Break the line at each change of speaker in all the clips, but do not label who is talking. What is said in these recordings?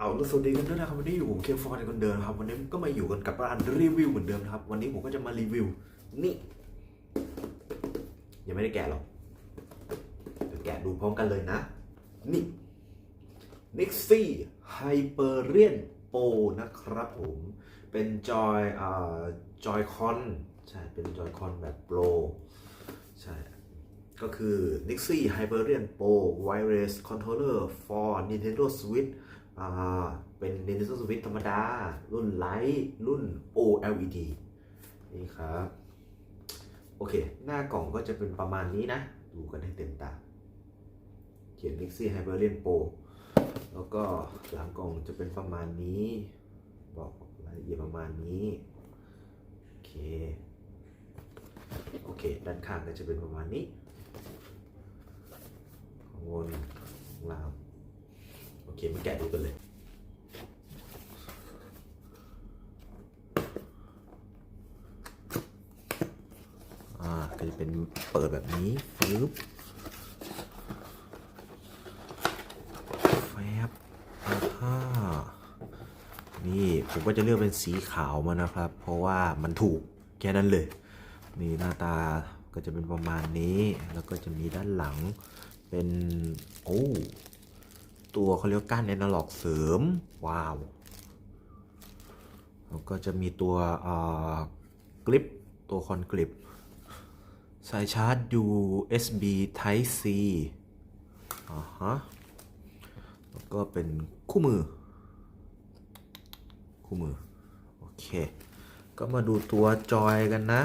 เอาสวัสดีกันด้วยนะครับวันนี้อยู่ผมเคฟอร์ดคนเดิมนะครับวันนี้ก็มาอยู่กันกับร้านรีวิวเหมือนเดิมนะครับ วันนี้ผมก็จะมารีวิว นี่ ยังไม่ได้แกะหรอกเดี๋ยวแกะดูพร้อมกันเลยนะ นี่ Nixie Hyperion Pro นะครับผม เป็นจอยอ่าจอยคอนใช่ เป็นจอยคอนแบบโปรใช่ก็คือ Nixie Hyperion Pro Wireless Controller for Nintendo Switch เป็น Nintendo Switch ธรรมดา รุ่นไลท์รุ่น OLED นี่ครับ โอเค หน้ากล่องก็จะเป็นประมาณนี้นะ ดูกันให้เต็มตา เขียน Nixie Hyperion Pro แล้วก็หลังกล่องจะเป็นประมาณนี้ บอกรายละเอียดประมาณนี้ โอเค โอเค ด้านข้างก็จะเป็นประมาณนี้ ข้างบนข้างล่าง เคมาแกะดูกันเลย อ่า ก็จะเป็นเปิดแบบนี้ฟึบแฟบอ่านี่ ผมก็จะเลือกเป็นสีขาวมานะครับ เพราะว่ามันถูกแค่นั้นเลย นี่หน้าตาก็จะเป็นประมาณนี้ แล้วก็จะมีด้านหลังเป็น โอ้ ตัวเขาเรียกว่าก้านแอนาล็อกเสริม ว้าวแล้วก็จะมีตัวกริปตัวคอนกริปสายชาร์จ USB Type C อ่าฮะแล้วก็เป็นคู่มือ คู่มือ โอเค ก็มาดูตัวจอยกันนะ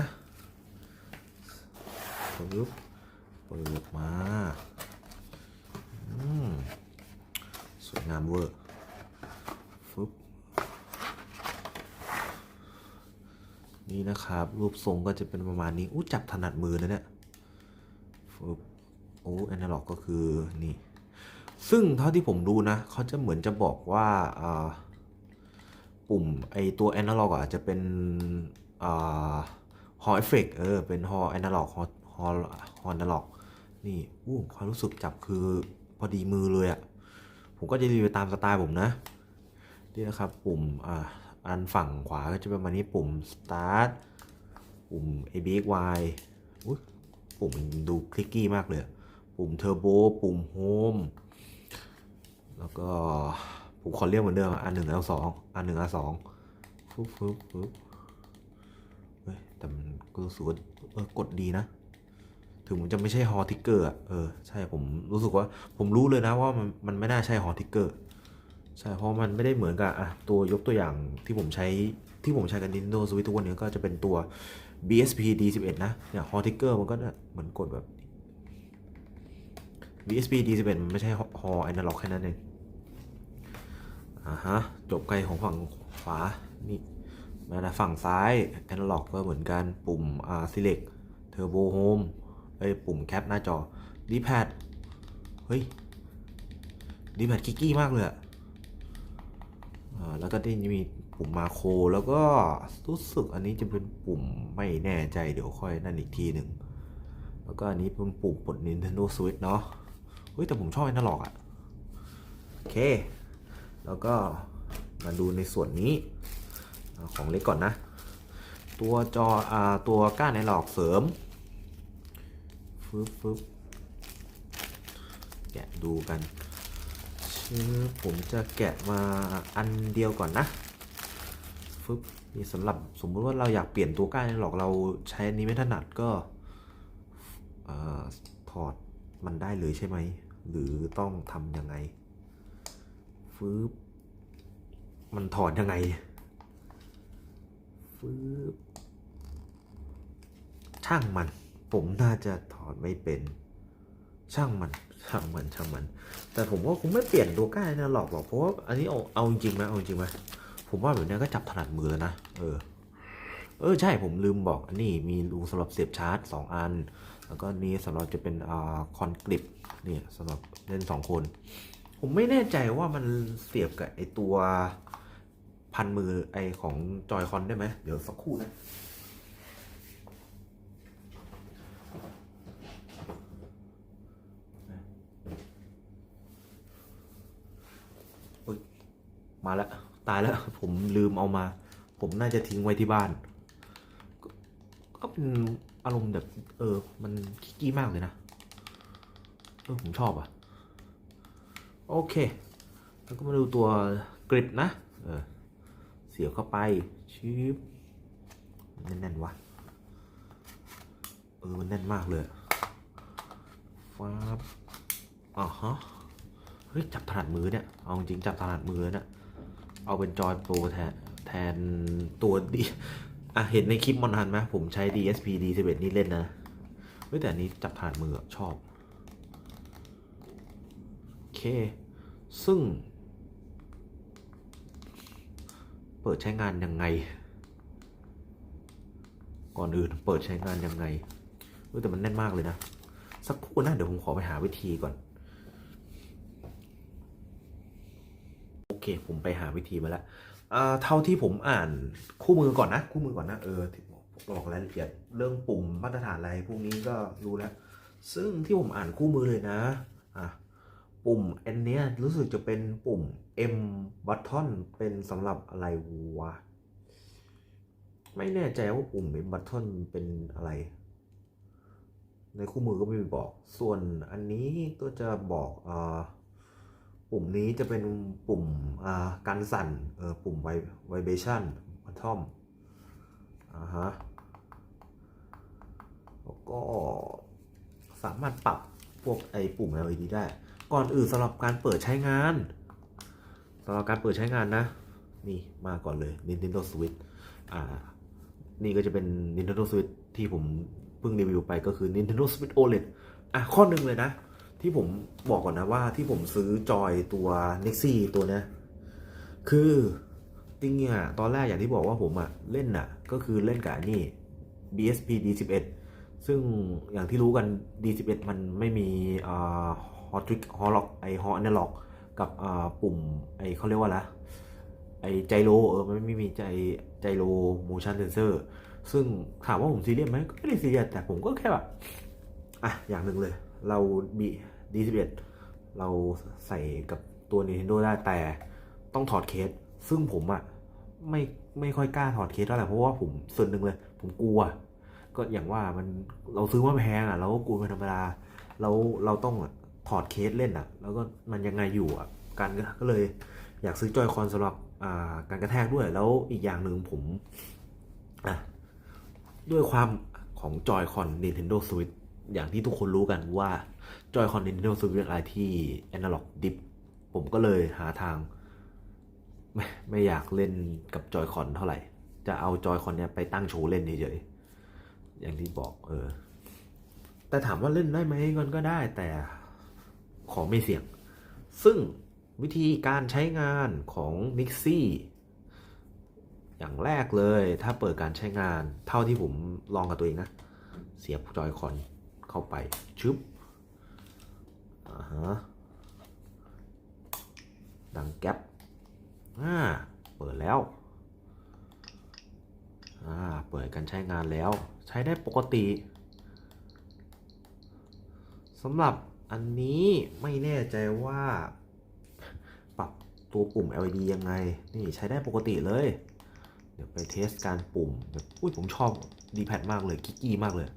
ปึ๊บเปิดมา อืม วยงามเวอร์ฟึบนี่นะครับ รูปทรงก็จะเป็นประมาณนี้อู้จับถนัดมือนะเนี่ยฟึบโอ้แอนาล็อกก็คือนี่ซึ่งเท่าที่ผมดูนะเขาจะเหมือนจะบอกว่าปุ่มไอตัวแอนาล็อกอะจะเป็นอ่าฮอเอฟเฟกเออเป็นฮอแอนาล็อกฮอฮอฮอแอนาล็อกนี่อู้ความรู้สึกจับคือพอดีมือเลยอะ่ะ ผมก็จะรีวิวตามสไตล์ผมนะ นี่นะครับปุ่มอ่าอันฝั่งขวาก็จะเป็นประมาณนี้ปุ่ม start ปุ่ม A B X Y ปุ่มดูคลิกกี้มากเลย ปุ่ม turbo ปุ่ม home แล้วก็ผมขอเรียกเหมือนเดิมอันหนึ่งอันสองอันหนึ่งอันสองฟึบฟึบฟึบแต่มันก็รู้สึกว่าเออกดดีนะ ถึงมันจะไม่ใช่ฮอทิกเกอร์อะเออใช่ผมรู้สึกว่าผมรู้เลยนะว่ามันมันไม่น่าใช่ฮอทิกเกอร์ใช่เพราะมันไม่ได้เหมือนกับอะตัวยกตัวอย่างที่ผมใช้ที่ผมใช้กับ Nintendo Switch ทุกวันนี้ก็จะเป็นตัว BSP D11 นะเนี่ยฮอทิกเกอร์มันก็เหมือนกดแบบ BSP D11 มันไม่ใช่ฮอแอนาล็อกแค่นั้นเองอ่าฮะจบไกลของฝั่งขวานี่มานะฝั่งซ้ายแอนาล็อกก็เหมือนกันปุ่มอ่า select turbo home เอ้ยปุ่มแคปหน้าจอ d p a d เฮ้ย d p a d คิกกี้มากเลยอะอ่าแล้วก็ที่มีปุ่มมาโครแล้วก็รู้สึกอันนี้จะเป็นปุ่มไม่แน่ใจเดี๋ยวค่อยนั่นอีกทีหนึ่งแล้วก็อันนี้เป็นปุ่มปลด Nintendo Switch เนาะเฮ้ยแต่ผมชอบแอนาลอกอะโอเค แล้วก็มาดูในส่วนนี้ของเล็กก่อนนะ ตัวจออ่าตัวก้านแอนาล็อกเสริม บฟึบแกะดูกันชื่อผมจะแกะมาอันเดียวก่อนนะฟึบนี่สำหรับสมมุติว่าเราอยากเปลี่ยนตัวก้านแอนาล็อกเราใช้อันนี้ไม่ถนัดก็อถอดมันได้เลยใช่ไหม หรือต้องทำยังไงฟึบมันถอดยังไงฟึบช่างมัน ผมน่าจะถอดไม่เป็น ช่างมันช่างมันช่างมัน แต่ผมว่าคงไม่เปลี่ยนตัวก้านนะหรอกหรอกเพราะว่าอันนี้เอาเอาจริงไหมเอาจริงไหมผมว่าแบบนี้ก็จับถนัดมือแล้วนะเออ เออใช่ผมลืมบอกอันนี้มีรูสำหรับเสียบชาร์จสองอัน แล้วก็นี้สำหรับจะเป็นอ่าคอนกริปนี่สำหรับเล่นสองคน ผมไม่แน่ใจว่ามันเสียบกับไอตัวพันมือไอของจอยคอนได้ไหมเดี๋ยวสักครู่นะ มาแล้ว ตายแล้วผมลืมเอามา ผมน่าจะทิ้งไว้ที่บ้าน ก็เป็นอารมณ์แบบ เออ มันขี้กี้มากเลยนะ เออ ผมชอบอะ โอเค แล้วก็มาดูตัวกริดนะ เออ เสียบเข้าไป ชิบแน่นๆวะเออ มันแน่นมากเลยฟ้าอ่าฮะ เฮ้ย จับถนัดมือเนี่ย เอาจริงจับถนัดมือเนี่ย เอาเป็นจอยโปรแทนแทนตัวดีอะเห็นในคลิปมอนทันไหมผมใช้ DSP D11 นี่เล่นนะเฮ้ยแต่อันนี้จับถนัดมือชอบ โอเค ซึ่ง เปิดใช้งานยังไง ก่อนอื่นเปิดใช้งานยังไงเออแต่มันแน่นมากเลยนะ สักครู่นะเดี๋ยวผมขอไปหาวิธีก่อน โอ เค ผมไปหาวิธีมาแล้วอ่าเท่าที่ผมอ่านคู่มือก่อนนะ คู่มือก่อนนะ เออบอกรายละเอียดเรื่องปุ่มมาตรฐานอะไรพวกนี้ก็รู้แล้ว ซึ่งที่ผมอ่านคู่มือเลยนะอะปุ่มอันเนี้ยรู้สึกจะเป็นปุ่ม M button เป็นสำหรับอะไรวะ ไม่แน่ใจว่าปุ่ม M button เป็นอะไร ในคู่มือก็ไม่มีบอก ส่วนอันนี้ก็จะบอกอ่า ปุ่มนี้จะเป็นปุ่มการสั่นปุ่ม vibration bottom อ่าฮะแล้วก็สามารถปรับพวกไอปุ่ม LED ได้ ก่อนอื่นสำหรับการเปิดใช้งานสำหรับการเปิดใช้งานนะ นี่มาก่อนเลย Nintendo Switch อ่า นี่ก็จะเป็น Nintendo Switch ที่ผมเพิ่งรีวิวไปก็คือ Nintendo Switch OLED อะข้อหนึ่งเลยนะ ที่ผมบอกก่อนนะว่าที่ผมซื้อจอยตัว Nixie ตัวนี้คือจริงๆอะตอนแรกอย่างที่บอกว่าผมอะเล่นอะ ก็คือเล่นกับนี่ BSP D11 ซึ่งอย่างที่รู้กัน D11 มันไม่มีอ่าฮอตทริกฮอล็อกไอฮอแอนาล็อกกับอ่าปุ่มไอเขาเรียกว่าอะไรไอไจโรเออมันไม่มีใจไจโรโมชันเซนเซอร์ซึ่งถามว่าผมซีเรียสไหมก็ไม่ได้ซีเรียสแต่ผมก็แค่แบบอะอย่างหนึ่งเลย เราบี D11 เราใส่กับตัว Nintendo ได้แต่ต้องถอดเคส ซึ่งผมอะไม่ไม่ค่อยกล้าถอดเคสเท่าไหร่เพราะว่าผมส่วนหนึ่งเลย ผมกลัว ก็อย่างว่ามันเราซื้อมาแพงอะเราก็กลัวเป็นธรรมดาเราเราต้องถอดเคสเล่นอะแล้วก็มันยังไงอยู่อะกันก็เลยอยากซื้อจอยคอนสำหรับการกระแทกด้วยแล้วอีกอย่างหนึ่งผมด้วยความของจอยคอน Nintendo Switch อย่างที่ทุกคนรู้กันว่าจอยคอน Nintendo Switch เป็นอะไรที่ Analog Dip ผมก็เลยหาทาง ไม่ไม่อยากเล่นกับจอยคอนเท่าไหร่ จะเอาจอยคอนเนี้ยไปตั้งโชว์เล่นเฉยๆอย่างที่บอกเออ แต่ถามว่าเล่นได้ไหมมันก็ได้แต่ขอไม่เสี่ยง ซึ่งวิธีการใช้งานของ Nixie อย่างแรกเลยถ้าเปิดการใช้งานเท่าที่ผมลองกับตัวเองนะ เสียบจอยคอน เข้าไปชึบอ่าฮะดังแก๊ปอ่าเปิดแล้วอ่าเปิดการใช้งานแล้ว ใช้ได้ปกติสำหรับอันนี้ไม่แน่ใจว่า ปรับตัวปุ่ม LED ยังไง นี่ใช้ได้ปกติเลย เดี๋ยวไปเทสการปุ่มอุ้ยผมชอบดีแพดมากเลย กิ๊กกี้มากเลย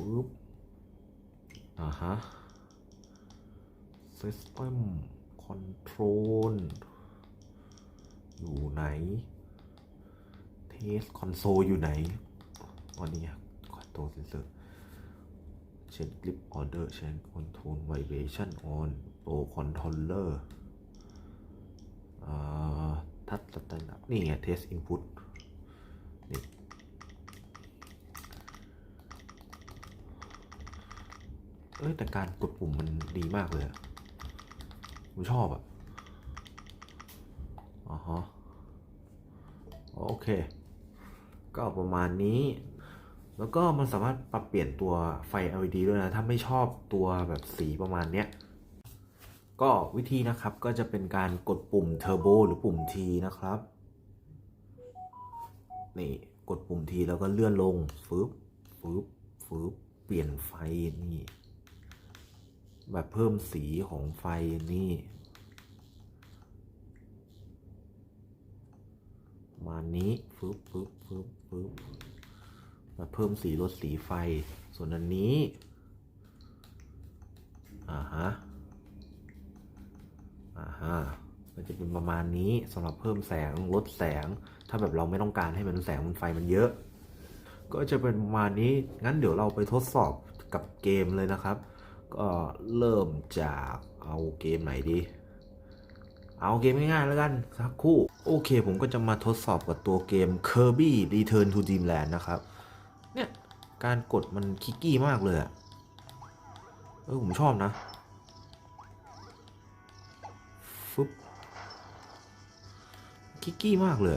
ฟืบอ่าฮะ system control อยู่ไหน test console อยู่ไหนตอนนี้คอนโทรลเซนเซอร์ check grip order check control vibration on pro controller อ่าทัชสแตนด์นี่ไง test input สอินพุตนี่ เอ้ยแต่การกดปุ่มมันดีมากเลยผมชอบอะอ๋อฮะโอเค ก็ประมาณนี้ แล้วก็มันสามารถปรับเปลี่ยนตัวไฟ LED ด้วยนะ ถ้าไม่ชอบตัวแบบสีประมาณเนี้ย ก็วิธีนะครับก็จะเป็นการกดปุ่มเทอร์โบหรือปุ่ม T นะครับ นี่กดปุ่ม T แล้วก็เลื่อนลงฟึบฟึบฟึบเปลี่ยนไฟนี่ แบบเพิ่มสีของไฟนี่มานี้ฟึบฟึบฟึบฟึบมาเพิ่มสีรถสีไฟ ส่วนอันนี้อ่าฮะอ่าฮะก็จะเป็นประมาณนี้สำหรับเพิ่มแสงลดแสง ถ้าแบบเราไม่ต้องการให้มันแสงมันไฟมันเยอะ ก็จะเป็นประมาณนี้งั้นเดี๋ยวเราไปทดสอบกับเกมเลยนะครับ ก็เริ่มจากเอาเกมไหนดี เอาเกมง่ายๆแล้วกันสักคู่ โอเคผมก็จะมาทดสอบกับตัวเกม Kirby Return to Dreamland นะครับ เนี่ย การกดมันคิกกี้มากเลยอะเออผมชอบนะฟึบคิกกี้มากเลย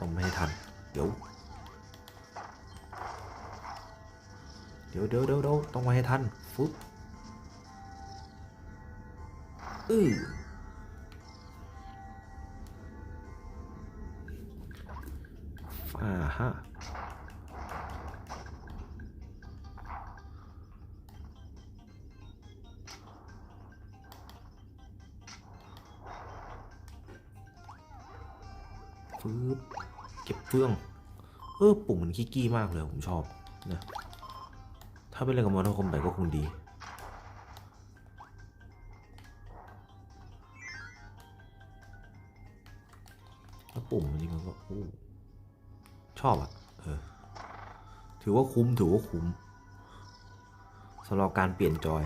ต้องไม่ให้ทัน เดี๋ยว เดี๋ยวเดี๋ยวเดี๋ยวเดี๋ยวต้องมาให้ทันฟึบอืออ่าฮะฟืบเก็บเฟือง เออปุ่มมันคิกกี้มากเลย ผมชอบนะ ถ้าเป็นเล่นกับมอเตอร์คอมแบทก็คงดีแล้วปุ่มจริงๆมันก็ชอบอะเออ ถือว่าคุ้มถือว่าคุ้มสำหรับการเปลี่ยนจอย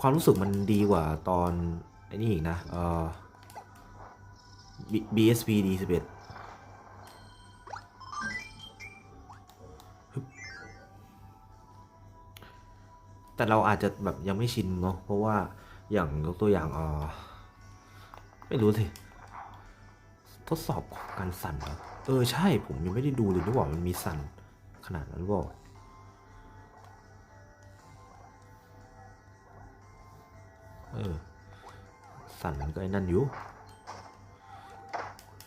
ความรู้สึกมันดีกว่าตอนไอ้นี่อีกนะ เออ B- BSP D11 แต่เราอาจจะแบบยังไม่ชินเนาะเพราะว่าอย่างยกตัวอย่างเออไม่รู้สิทดสอบการสั่นเหรอเออใช่ผมยังไม่ได้ดูเลยนี่หว่ามันมีสั่นขนาดนั้นหรือเปล่าเออสั่นมันก็ไอ้นั่นอยู่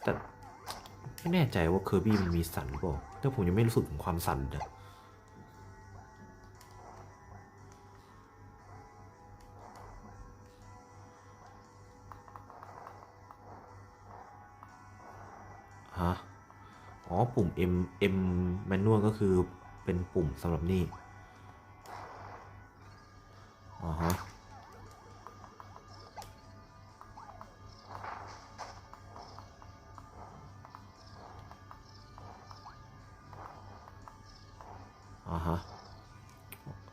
แต่ไม่แน่ใจว่าเคอร์บี้มันมีสั่นหรือเปล่าแต่ผมยังไม่รู้สึกถึงความสั่นเลย ปุ่ม M M manual ก็คือเป็นปุ่มสำหรับนี่อ๋อฮะอ่าฮะ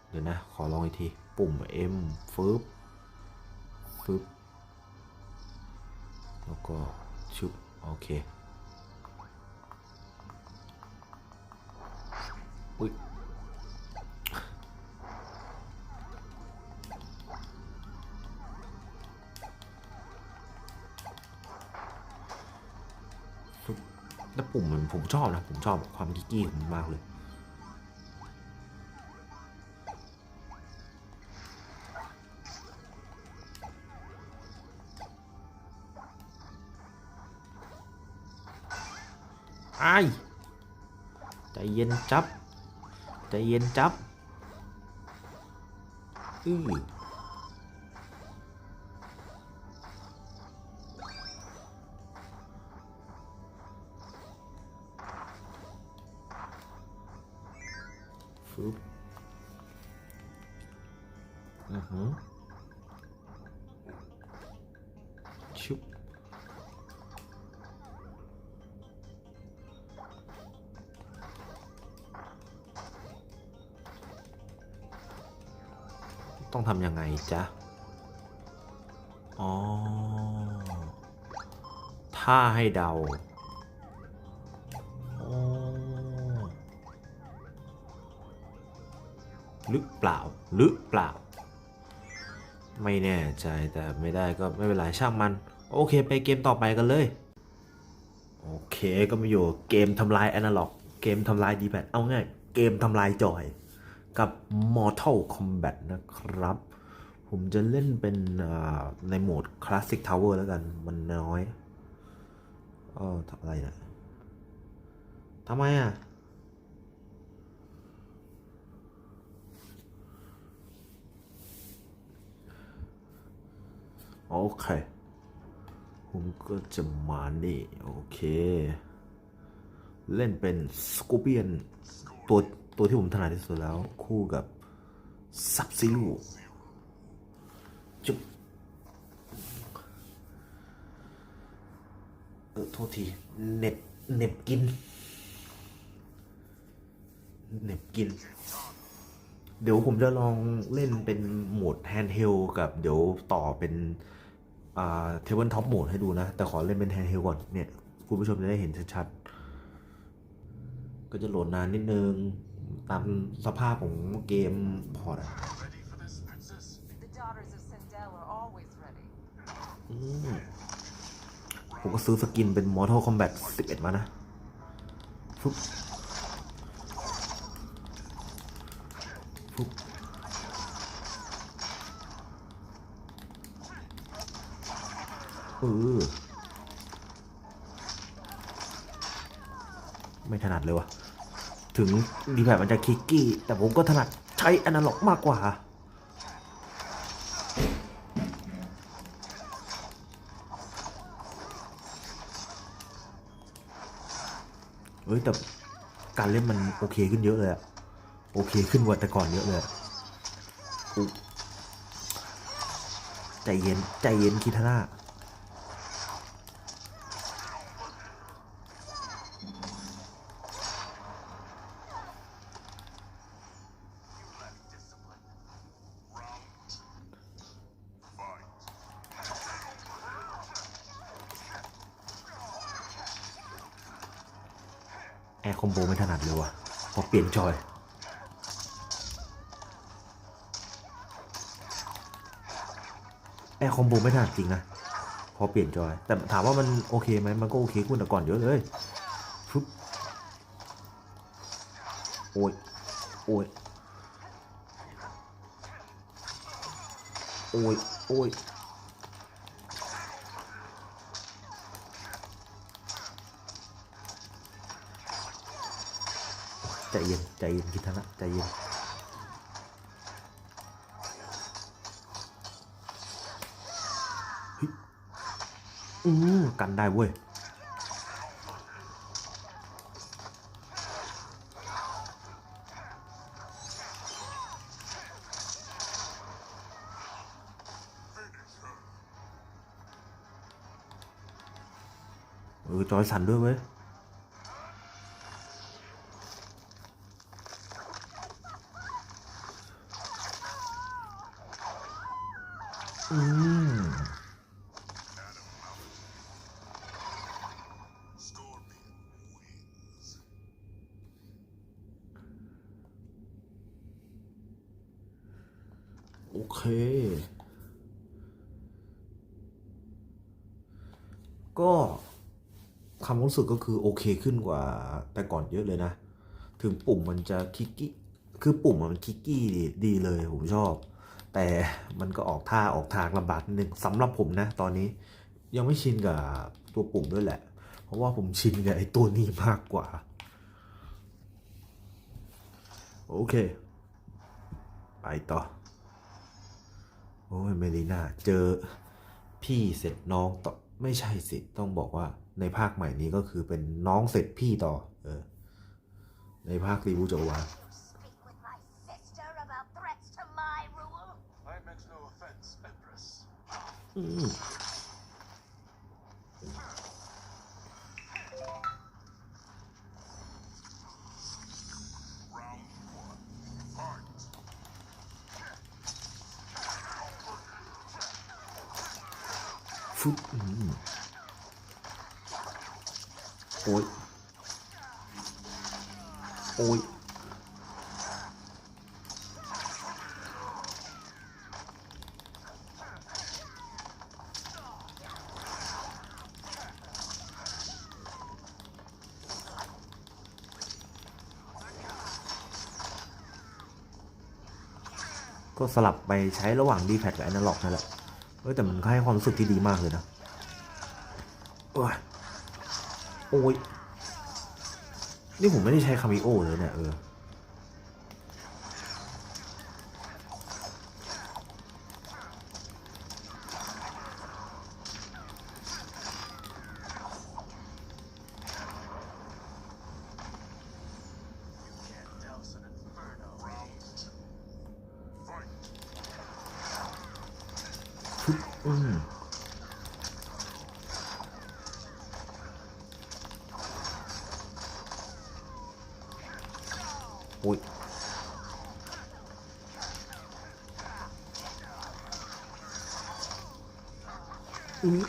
เดี๋ยวนะ ขอลองอีกที ปุ่ม M ฟึบฟึบแล้วก็ชุบโอเค แล้วปุ่มมันผมชอบนะ ผมชอบความกิกกี้ของมันมากเลยไอ้ใจเย็นจับ ใจเย็นจับอือฟึบอือหือ ต้องทำยังไงจ๊ะ อ๋อ ถ้าให้เดาอ๋อหรือเปล่าหรือเปล่า ไม่แน่ใจแต่ไม่ได้ก็ไม่เป็นไรช่างมัน โอเคไปเกมต่อไปกันเลย โอเคก็มาอยู่เกมทำลายแอนาล็อก เกมทำลายดีแพดเอาง่าย เกมทำลายจอย กับ Mortal Kombat นะครับ ผมจะเล่นเป็นในโหมด Classic Tower แล้วกัน มันน้อยเออทำอะไรนะทำไมอะ โอเค ผมก็จะมานี่ โอเค เล่นเป็นสกูเปียนตัว ตัวที่ผมถนัดที่สุดแล้ว คู่กับซับซิลูจุ๊บเออโทษทีเน็บเน็บกิน เน็บกิน เดี๋ยวผมจะลองเล่นเป็นโหมดแฮนด์เฮลกับเดี๋ยวต่อเป็นอ่าเทเบิลท็อปโหมดให้ดูนะ แต่ขอเล่นเป็นแฮนด์เฮลก่อนเนี่ย คุณผู้ชมจะได้เห็นชัดๆ ก็จะโหลดนานนิดนึง ตามสภาพของเกมพอร์ตอะ
Ready for this, princess?
The daughters of Sindel are always ready.
อืมผมก็ซื้อสกินเป็น Mortal Kombat 11 มานะฟึบฟึบเออไม่ถนัดเลยวะ ถึงดีแบบมันจะคิกกี้ แต่ผมก็ถนัดใช้อนาล็อกมากกว่า เฮ้ย แต่การเล่นมันโอเคขึ้นเยอะเลยอะโอเคขึ้นกว่าแต่ก่อนเยอะเลยใจเย็น ใจเย็นคิทาร่า จอยแอร์คอมโบไม่ถนัดจริงนะ พอเปลี่ยนจอย แต่ถามว่ามันโอเคไหมมันก็โอเคขึ้นแต่ก่อนเยอะเลยฟึบโอ้ย โอ้ย โอ้ย โอ้ย ใจเย็นใจเย็นคิดทันละใจเย็นอืมกันได้เว้ยเออจอยสั่นด้วยเว้ย อืมโอเค ก็ความรู้สึกก็คือโอเคขึ้นกว่าแต่ก่อนเยอะเลยนะ ถึงปุ่มมันจะคิกกี้ คือปุ่มมันคิกกี้ดีดีเลยผมชอบ แต่มันก็ออกท่าออกทางลำบากนิดนึงสำหรับผมนะ ตอนนี้ยังไม่ชินกับตัวปุ่มด้วยแหละ เพราะว่าผมชินกับไอ้ตัวนี้มากกว่า โอเค ไปต่อ โอ้ยเมลีน่าเจอพี่เสร็จน้องต่อไม่ใช่สิต้องบอกว่าในภาคใหม่นี้ก็คือเป็นน้องเสร็จพี่ต่อ เออ ในภาครีบูจักรวาล อืม
Round one. Fight.
ก็สลับไปใช้ระหว่าง d p a d กับ Analog นั่นแหละเอ้ยแต่มันให้ความรู้สึกที่ดีมากเลยนะโอ้ยโอ้ยนี่ผมไม่ได้ใช้คามิโอเลยเนี่ยเออ ฟึบอืมโอ้ย อืม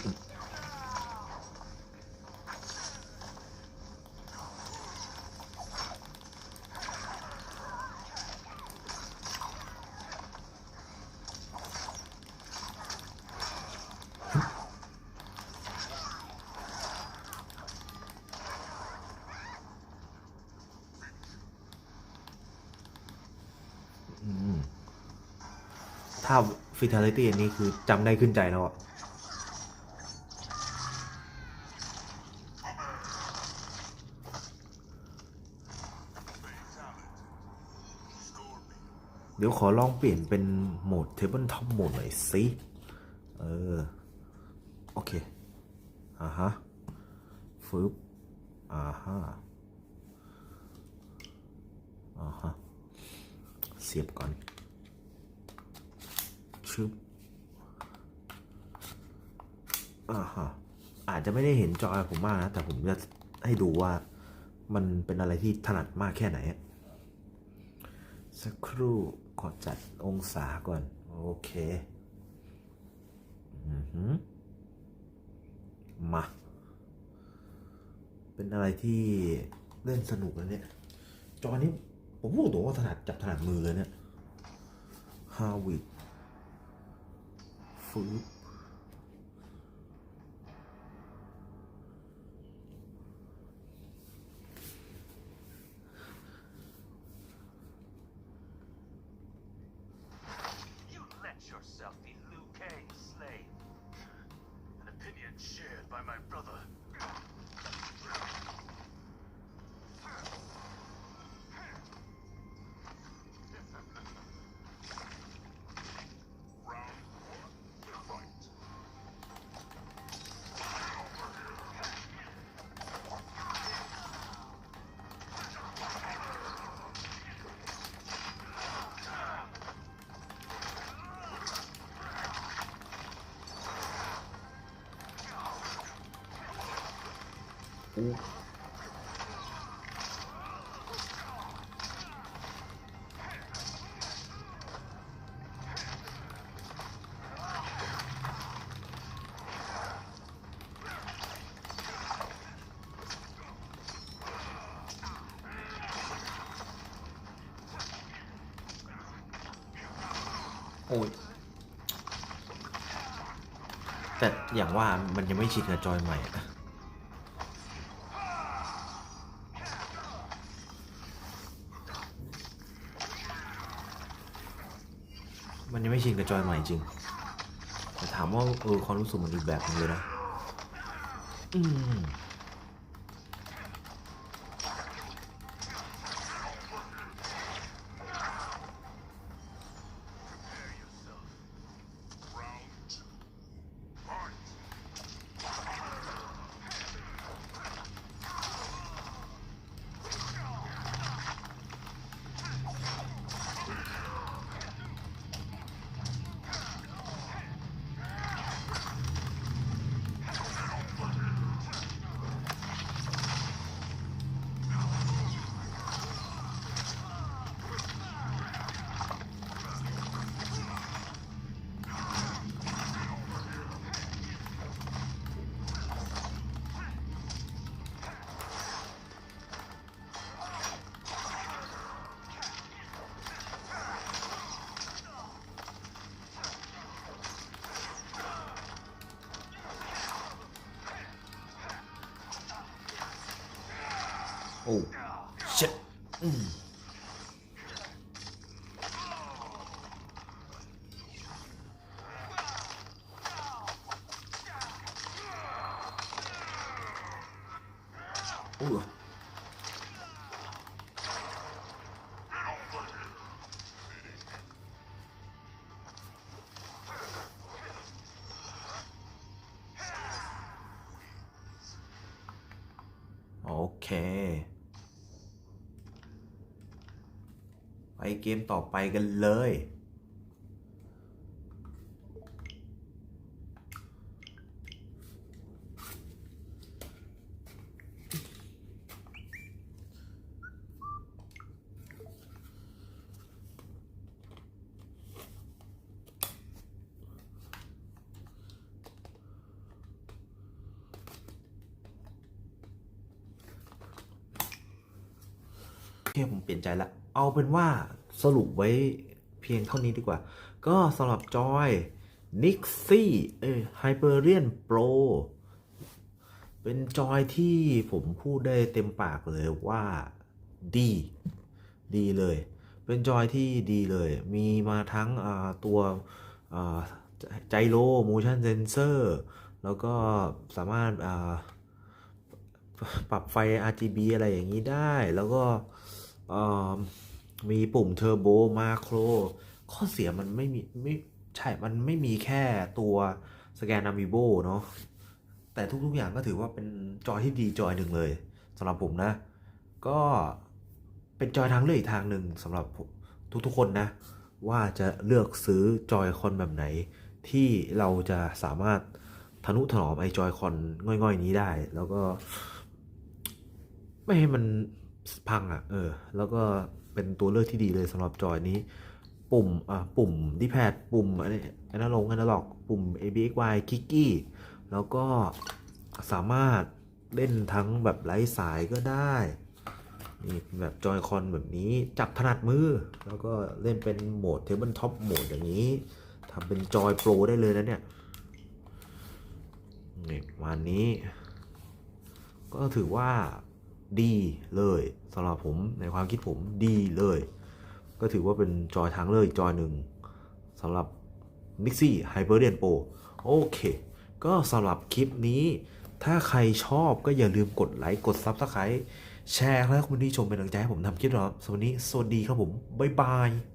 ถ้า Fatality อันนี้คือจำได้ขึ้นใจแล้วอะเดี๋ยวขอลองเปลี่ยนเป็นโหมด Tabletop โหมดหน่อยสิ เออ โอเค อ่าฮะฟึบอ่าฮะ อ่าฮะ เสียบก่อน ชึบอ่าฮะอาจจะไม่ได้เห็นจอผมมากนะ แต่ผมจะให้ดูว่ามันเป็นอะไรที่ถนัดมากแค่ไหน สักครู่ขอจัดองศาก่อน โอเคอือมา เป็นอะไรที่เล่นสนุกแล้วเนี่ย จอนี้ผมพูดตรงว่าถนัดจับถนัดมือเลยเนี่ยฮาวิด ฟืบ
You let yourself be Liu slave.
An opinion shared by my brother.
โอ้ยแต่อย่างว่ามันยังไม่ชินกับจอยใหม่อะ มันยังไม่ ชินกับจอยใหม่จริง แต่ถามว่าเออความรู้สึกมันอีกแบบนึงเลยนะ อืม ช็ดอืมโอ้ เกมต่อไปกันเลย โอเคผมเปลี่ยนใจละ เอาเป็นว่า สรุปไว้เพียงเท่านี้ดีกว่า ก็สำหรับจอย Nixie เอ้ย Hyperion Pro เป็นจอยที่ผมพูดได้เต็มปากเลยว่าดี ดีเลย เป็นจอยที่ดีเลย มีมาทั้งตัวไจโร motion sensor แล้วก็สามารถปรับไฟ RGB อะไรอย่างนี้ได้ แล้วก็ มีปุ่มเทอร์โบมาโครข้อเสียมันไม่มีไม่ใช่ มันไม่มีแค่ตัวสแกน a m i b o เนาะแต่ทุกๆอย่างก็ถือว่าเป็นจอยที่ดีจอยหนึ่งเลยสำหรับผมนะ ก็เป็นจอยทางเลือกอีกทางหนึ่งสำหรับทุกๆคนนะ ว่าจะเลือกซื้อจอยคอนแบบไหน ที่เราจะสามารถทนุถนอมไอจอยคอนง่อยๆนี้ได้ แล้วก็ ไม่ให้มัน พังอะเออแล้วก็เป็นตัวเลือกที่ดีเลยสำหรับจอยนี้ ปุ่มอ่าปุ่มดิแพดปุ่มอันนี้อันนั้นลงอันนั้นหลอกปุ่ม ABXY คิกกี้แล้วก็สามารถเล่นทั้งแบบไร้สายก็ได้นี่แบบจอยคอนแบบนี้จับถนัดมือ แล้วก็เล่นเป็นโหมดเทเบิลท็อปโหมดอย่างนี้ทำเป็นจอยโปรได้เลยนะเนี่ยนี่ประมาณนี้ ก็ถือว่า ดีเลยสำหรับผมในความคิดผมดีเลย ก็ถือว่าเป็นจอยทางเลือกอีกจอยหนึ่งสำหรับ n i x i Hyperion Pro โอเค ก็สำหรับคลิปนี้ ถ้าใครชอบก็อย่าลืมกดไลค์ กด Subscribe แชร์และคุณที่ชมเป็นกำลังใจให้ผมทำคลิปนะครับสวัสดีสวัสดีครับผม บ๊ายบาย